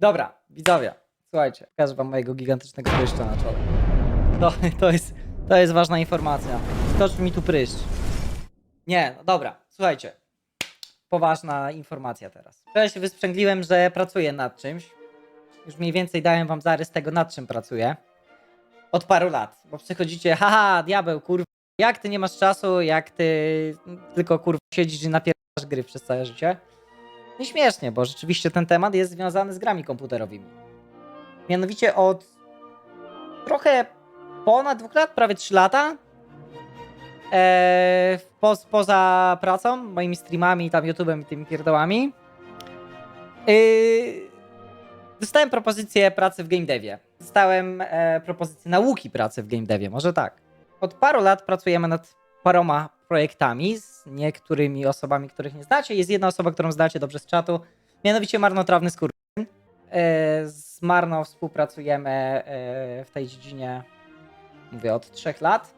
Dobra, widzowie, słuchajcie, pokażę wam mojego gigantycznego pryszcza na czole. To, to, jest, to jest ważna informacja. Skocz mi tu pryszcz. Nie, no dobra, słuchajcie. Poważna informacja teraz. Wczoraj się wysprzęgliłem, że pracuję nad czymś. Już mniej więcej dałem wam zarys tego, nad czym pracuję. Od paru lat. Bo przychodzicie, haha, diabeł, kurwa, jak ty nie masz czasu, jak ty tylko kurwa siedzisz i napierdasz gry przez całe życie. Nie śmiesznie, bo rzeczywiście ten temat jest związany z grami komputerowymi. Mianowicie od trochę ponad dwóch lat, prawie trzy lata, e, po, poza pracą, moimi streamami, tam YouTube'em i tymi pierdołami, yy, dostałem propozycję pracy w game devie. Dostałem e, propozycję nauki pracy w game devie, może tak. Od paru lat pracujemy nad paroma projektami z niektórymi osobami, których nie znacie. Jest jedna osoba, którą znacie dobrze z czatu, mianowicie marnotrawny skór. Z Marno współpracujemy e, w tej dziedzinie, mówię, od trzech lat.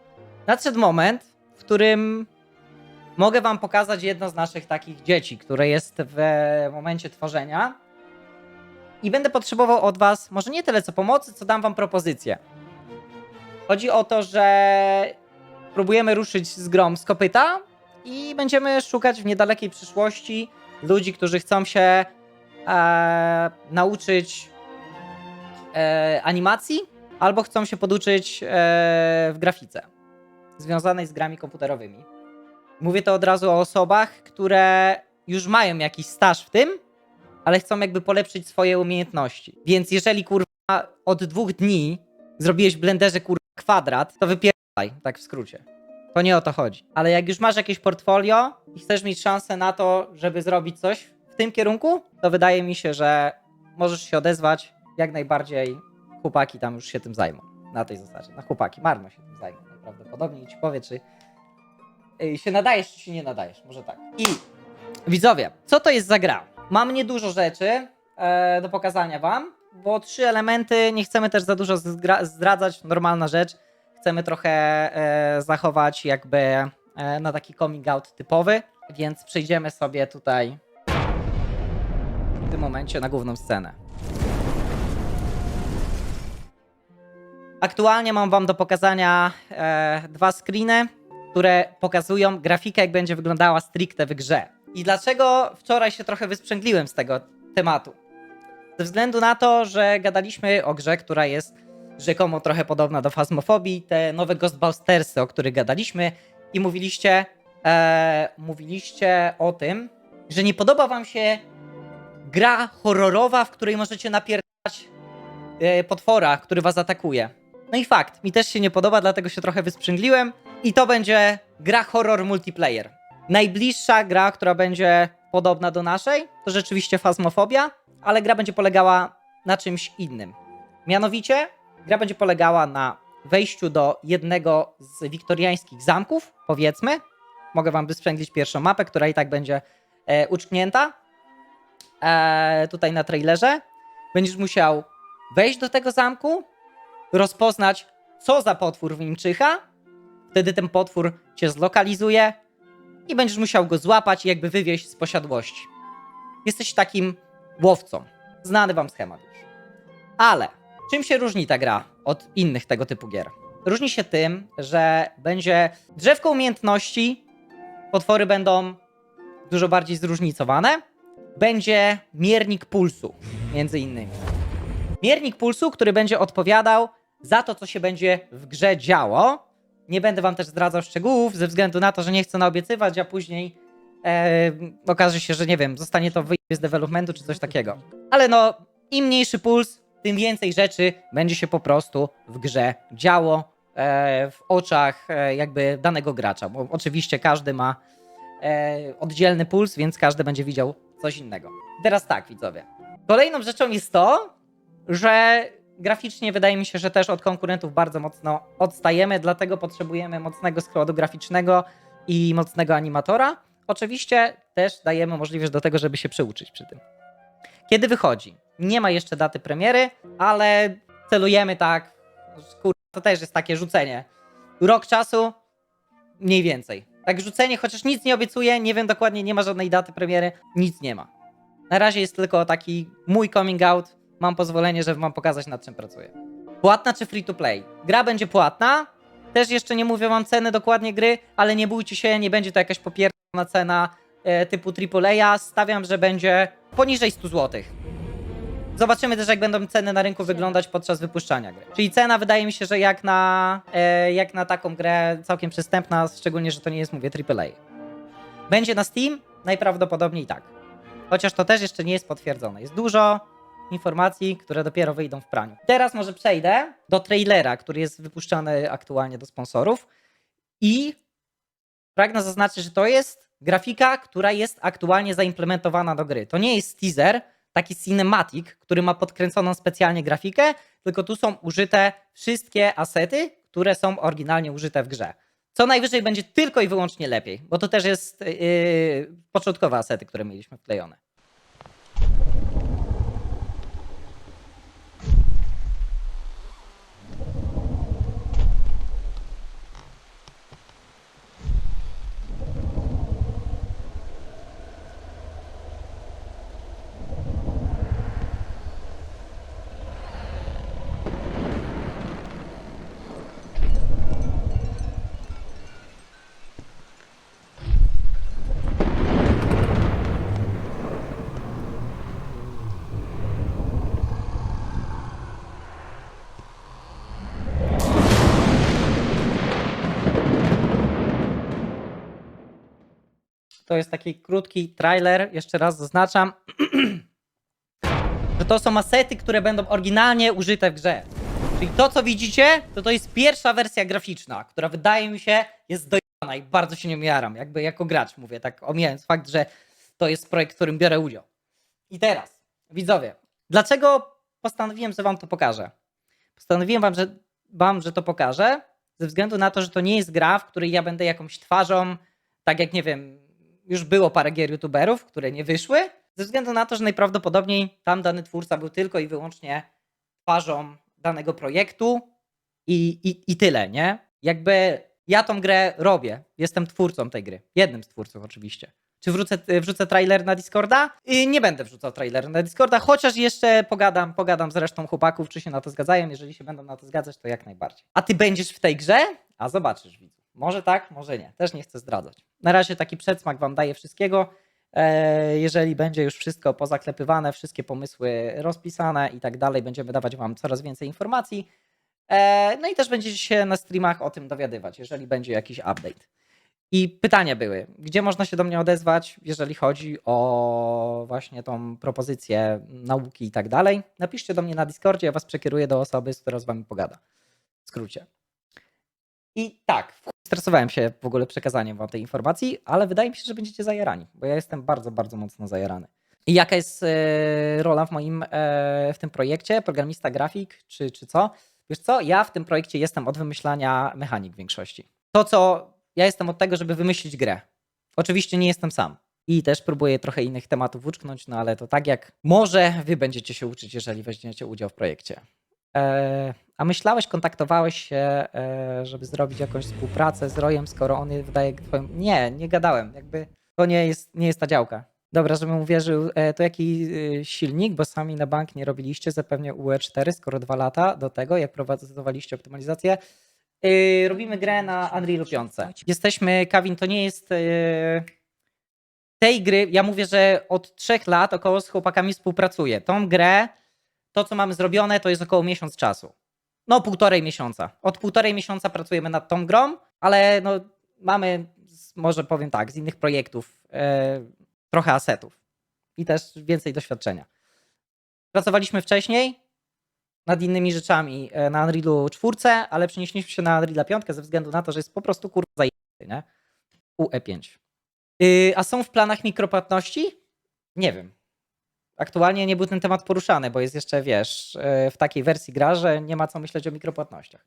Nadszedł moment, w którym mogę wam pokazać jedno z naszych takich dzieci, które jest w momencie tworzenia. I będę potrzebował od was może nie tyle co pomocy, co dam wam propozycję. Chodzi o to, że próbujemy ruszyć z grom z kopyta i będziemy szukać w niedalekiej przyszłości ludzi, którzy chcą się e, nauczyć e, animacji albo chcą się poduczyć e, w grafice związanej z grami komputerowymi. Mówię to od razu o osobach, które już mają jakiś staż w tym, ale chcą jakby polepszyć swoje umiejętności. Więc jeżeli kurwa od dwóch dni zrobiłeś w blenderze kurwa kwadrat, to tak w skrócie. To nie o to chodzi. Ale jak już masz jakieś portfolio i chcesz mieć szansę na to, żeby zrobić coś w tym kierunku, to wydaje mi się, że możesz się odezwać. Jak najbardziej chłopaki tam już się tym zajmą. Na tej zasadzie. Na chłopaki, marno się tym zajmą. Najprawdopodobniej i ci powie, czy się nadajesz, czy się nie nadajesz. Może tak. I widzowie, co to jest za gra? Mam niedużo rzeczy e, do pokazania wam, bo trzy elementy nie chcemy też za dużo zdradzać. Normalna rzecz. Chcemy trochę e, zachować jakby e, na taki coming out typowy, więc przejdziemy sobie tutaj w tym momencie na główną scenę. Aktualnie mam wam do pokazania e, dwa screeny, które pokazują grafikę, jak będzie wyglądała stricte w grze. I dlaczego wczoraj się trochę wysprzęgliłem z tego tematu? Ze względu na to, że gadaliśmy o grze, która jest rzekomo trochę podobna do Phasmofobii, te nowe Ghostbustersy, o których gadaliśmy i mówiliście, e, mówiliście o tym, że nie podoba wam się gra horrorowa, w której możecie napierdać e, potwora, który was atakuje. No i fakt, mi też się nie podoba, dlatego się trochę wysprzęgliłem i to będzie gra horror multiplayer. Najbliższa gra, która będzie podobna do naszej, to rzeczywiście Phasmophobia, ale gra będzie polegała na czymś innym. Mianowicie, gra będzie polegała na wejściu do jednego z wiktoriańskich zamków, powiedzmy. Mogę wam wysprzęglić pierwszą mapę, która i tak będzie e, uczknięta e, tutaj na trailerze. Będziesz musiał wejść do tego zamku, rozpoznać, co za potwór w nim czyha. Wtedy ten potwór cię zlokalizuje i będziesz musiał go złapać i jakby wywieźć z posiadłości. Jesteś takim łowcą. Znany wam schemat już. Ale czym się różni ta gra od innych tego typu gier? Różni się tym, że będzie drzewko umiejętności, potwory będą dużo bardziej zróżnicowane. Będzie miernik pulsu, między innymi. Miernik pulsu, który będzie odpowiadał za to, co się będzie w grze działo. Nie będę wam też zdradzał szczegółów, ze względu na to, że nie chcę naobiecywać, a później e, okaże się, że nie wiem, zostanie to wyjście z developmentu czy coś takiego. Ale no, im mniejszy puls, tym więcej rzeczy będzie się po prostu w grze działo e, w oczach e, jakby danego gracza. Bo oczywiście każdy ma e, oddzielny puls, więc każdy będzie widział coś innego. Teraz tak, widzowie. Kolejną rzeczą jest to, że graficznie wydaje mi się, że też od konkurentów bardzo mocno odstajemy, dlatego potrzebujemy mocnego składu graficznego i mocnego animatora. Oczywiście też dajemy możliwość do tego, żeby się przyuczyć przy tym. Kiedy wychodzi? Nie ma jeszcze daty premiery, ale celujemy tak. To też jest takie rzucenie. Rok czasu, mniej więcej. Tak rzucenie, chociaż nic nie obiecuje, nie wiem dokładnie, nie ma żadnej daty premiery, nic nie ma. Na razie jest tylko taki mój coming out, mam pozwolenie, żeby wam pokazać nad czym pracuję. Płatna czy free to play? Gra będzie płatna. Też jeszcze nie mówię wam ceny dokładnie gry, ale nie bójcie się, nie będzie to jakaś popierdolona cena e, typu AAA. Stawiam, że będzie poniżej 100 zł. Zobaczymy też, jak będą ceny na rynku wyglądać podczas wypuszczania gry. Czyli cena wydaje mi się, że jak na, e, jak na taką grę całkiem przystępna, szczególnie, że to nie jest, mówię, AAA. Będzie na Steam? Najprawdopodobniej tak. Chociaż to też jeszcze nie jest potwierdzone. Jest dużo informacji, które dopiero wyjdą w praniu. Teraz może przejdę do trailera, który jest wypuszczany aktualnie do sponsorów i pragnę zaznaczyć, że to jest grafika, która jest aktualnie zaimplementowana do gry. To nie jest teaser, taki cinematic, który ma podkręconą specjalnie grafikę, tylko tu są użyte wszystkie asety, które są oryginalnie użyte w grze. Co najwyżej będzie tylko i wyłącznie lepiej, bo to też jest yy, początkowe asety, które mieliśmy wklejone. To jest taki krótki trailer, jeszcze raz zaznaczam, że to są asety, które będą oryginalnie użyte w grze. Czyli to, co widzicie, to to jest pierwsza wersja graficzna, która wydaje mi się jest dojana i bardzo się nią jaram, jakby jako gracz mówię, tak omijając fakt, że to jest projekt, w którym biorę udział. I teraz, widzowie, dlaczego postanowiłem, że wam to pokażę? Postanowiłem wam, że, wam, że to pokażę, ze względu na to, że to nie jest gra, w której ja będę jakąś twarzą, tak jak nie wiem, już było parę gier youtuberów, które nie wyszły, ze względu na to, że najprawdopodobniej tam dany twórca był tylko i wyłącznie twarzą danego projektu i, i, i tyle, nie? Jakby ja tą grę robię, jestem twórcą tej gry, jednym z twórców oczywiście. Czy wrzucę, wrzucę trailer na Discorda? Y, Nie będę wrzucał trailer na Discorda, chociaż jeszcze pogadam, pogadam z resztą chłopaków, czy się na to zgadzają. Jeżeli się będą na to zgadzać, to jak najbardziej. A ty będziesz w tej grze? A zobaczysz, widzu. Może tak, może nie. Też nie chcę zdradzać. Na razie taki przedsmak wam daję wszystkiego. E, Jeżeli będzie już wszystko pozaklepywane, wszystkie pomysły rozpisane i tak dalej, będziemy dawać wam coraz więcej informacji. E, No i też będziecie się na streamach o tym dowiadywać, jeżeli będzie jakiś update. I pytania były, gdzie można się do mnie odezwać, jeżeli chodzi o właśnie tą propozycję nauki i tak dalej. Napiszcie do mnie na Discordzie, ja was przekieruję do osoby, z którą z wami pogada. W skrócie. I tak, stresowałem się w ogóle przekazaniem wam tej informacji, ale wydaje mi się, że będziecie zajarani, bo ja jestem bardzo, bardzo mocno zajarany. I jaka jest e, rola w moim, e, w tym projekcie? Programista, grafik, czy, czy co? Wiesz co, ja w tym projekcie jestem od wymyślania mechanik w większości. To, co ja jestem od tego, żeby wymyślić grę. Oczywiście nie jestem sam. I też próbuję trochę innych tematów uczknąć, no ale to tak jak może wy będziecie się uczyć, jeżeli weźmiecie udział w projekcie. E, a myślałeś, kontaktowałeś się, e, żeby zrobić jakąś współpracę z Rojem, skoro on je wydaje twoją... Nie, nie gadałem. Jakby to nie jest, nie jest ta działka. Dobra, żebym uwierzył, e, to jaki silnik, bo sami na bank nie robiliście, zapewne UE4, skoro dwa lata do tego, jak prowadziliście optymalizację. Robimy grę na Unreal 5. Jesteśmy, Kawin, to nie jest... Tej gry, ja mówię, że od trzech lat około z chłopakami współpracuję. Tą grę to, co mamy zrobione, to jest około miesiąc czasu. No, półtorej miesiąca. Od półtorej miesiąca pracujemy nad tą grą, ale no, mamy, może powiem tak, z innych projektów e, trochę asetów i też więcej doświadczenia. Pracowaliśmy wcześniej nad innymi rzeczami e, na Unrealu 4, ale przenieśliśmy się na Unreal 5 ze względu na to, że jest po prostu kurwa zajęty, nie? UE5. Yy, a są w planach mikropłatności? Nie wiem. Aktualnie nie był ten temat poruszany, bo jest jeszcze, wiesz, yy, w takiej wersji gra, że nie ma co myśleć o mikropłatnościach.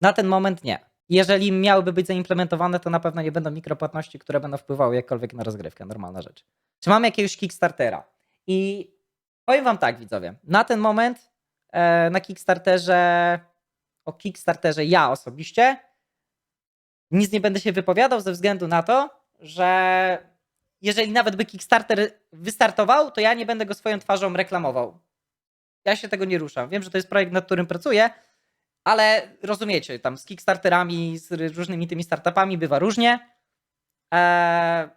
Na ten moment nie. Jeżeli miałyby być zaimplementowane, to na pewno nie będą mikropłatności, które będą wpływały jakkolwiek na rozgrywkę. Normalna rzecz. Czy mamy jakiegoś Kickstartera? I powiem wam tak, widzowie. Na ten moment e, na Kickstarterze, o Kickstarterze ja osobiście nic nie będę się wypowiadał ze względu na to, że jeżeli nawet by Kickstarter wystartował, to ja nie będę go swoją twarzą reklamował. Ja się tego nie ruszam. Wiem, że to jest projekt, nad którym pracuję, ale rozumiecie, tam z Kickstarterami, z różnymi tymi startupami bywa różnie. Eee,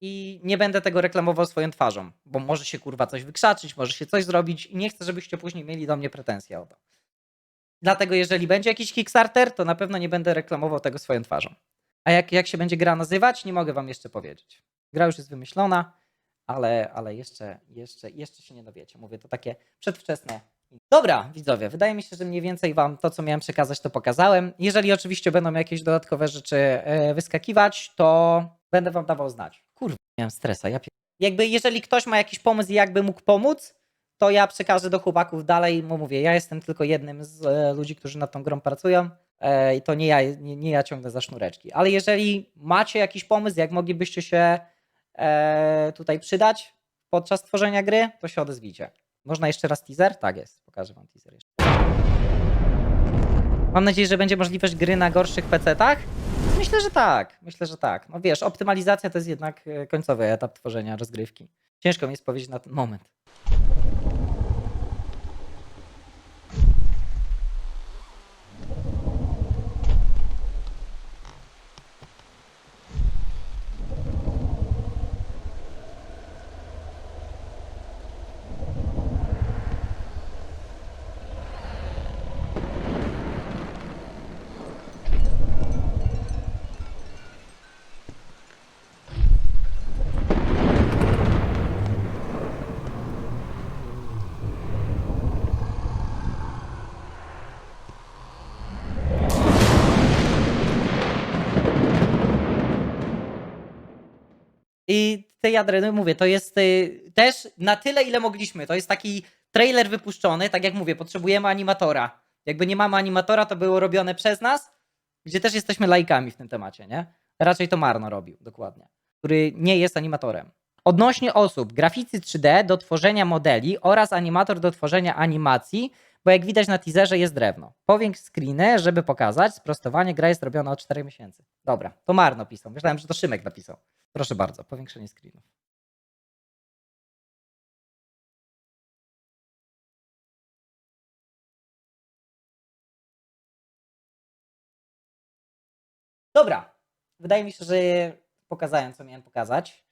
I nie będę tego reklamował swoją twarzą, bo może się kurwa coś wykrzaczyć, może się coś zrobić i nie chcę, żebyście później mieli do mnie pretensje o to. Dlatego jeżeli będzie jakiś Kickstarter, to na pewno nie będę reklamował tego swoją twarzą. A jak, jak się będzie gra nazywać, nie mogę wam jeszcze powiedzieć. Gra już jest wymyślona, ale, ale jeszcze, jeszcze, jeszcze się nie dowiecie. Mówię, to takie przedwczesne. Dobra, widzowie, wydaje mi się, że mniej więcej wam to, co miałem przekazać, to pokazałem. Jeżeli oczywiście będą jakieś dodatkowe rzeczy e, wyskakiwać, to będę wam dawał znać. Kurwa, miałem stresa. Ja pie... Jakby jeżeli ktoś ma jakiś pomysł, jakby mógł pomóc, to ja przekażę do chłopaków dalej, bo mówię, ja jestem tylko jednym z e, ludzi, którzy nad tą grą pracują e, i to nie ja, nie, nie ja ciągnę za sznureczki. Ale jeżeli macie jakiś pomysł, jak moglibyście się tutaj przydać podczas tworzenia gry, to się odezwijcie. Można jeszcze raz teaser? Tak jest, pokażę wam teaser jeszcze. Mam nadzieję, że będzie możliwość gry na gorszych PC-tach. Myślę, że tak. Myślę, że tak. No wiesz, optymalizacja to jest jednak e, końcowy etap tworzenia rozgrywki. Ciężko mi jest powiedzieć na ten moment. I tej jadry, mówię, to jest y, też na tyle, ile mogliśmy. To jest taki trailer wypuszczony, tak jak mówię, potrzebujemy animatora. Jakby nie mamy animatora, to było robione przez nas, gdzie też jesteśmy laikami w tym temacie, nie? Raczej to Marno robił, dokładnie. Który nie jest animatorem. Odnośnie osób, graficy 3D do tworzenia modeli oraz animator do tworzenia animacji, bo jak widać na teaserze jest drewno. Powiększ screeny, żeby pokazać, sprostowanie, gra jest robiona od 4 miesięcy. Dobra, to Marno pisał. Myślałem, że to Szymek napisał. Proszę bardzo, powiększenie screenów. Dobra, wydaje mi się, że pokazałem, co miałem pokazać.